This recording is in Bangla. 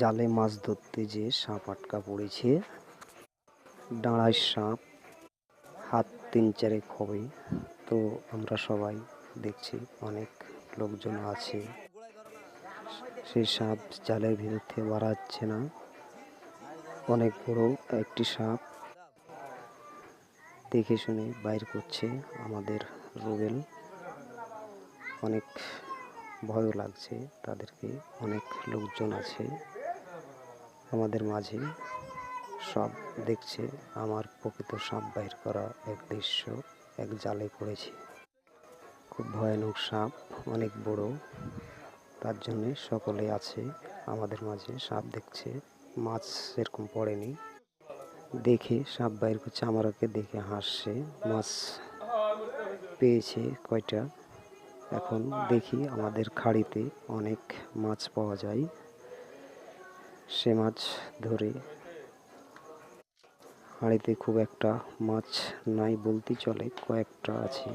জালে মাছ ধরতে যে সাপ আটকা পড়েছে, ডাঁড়ায় সাপ, হাত তিন চারেক হবে। তো আমরা সবাই দেখছি অনেক লোকজন আছে। সেই সাপ জালের ভিতর থেকে বাড়াচ্ছে না। অনেক বড় একটি সাপ দেখে শুনে বাইর করছে আমাদের রুবেল। অনেক ভয়ও লাগছে, তাদেরকে অনেক লোকজন আছে আমাদের মাঝে, সব দেখছে, আমার প্রকৃত সাপ বাইর করা এক দৃশ্য, এক জালে পড়েছে। খুব ভয়ানক সাপ, অনেক বড়, তার জন্যে সকলে আছে, আমাদের মাঝে সাপ দেখছে, মাছ সেরকম পড়েনি। দেখে সাপ বাইর করছে, আমারকে দেখে হাসছে, মাছ পেয়েছে কয়টা এখন দেখি আমাদের খাড়িতে অনেক মাছ পাওয়া যায়। সে মাছ ধরে হাঁড়িতে খুব একটা মাছ নাই বলতে চলে, কয়েকটা আছে।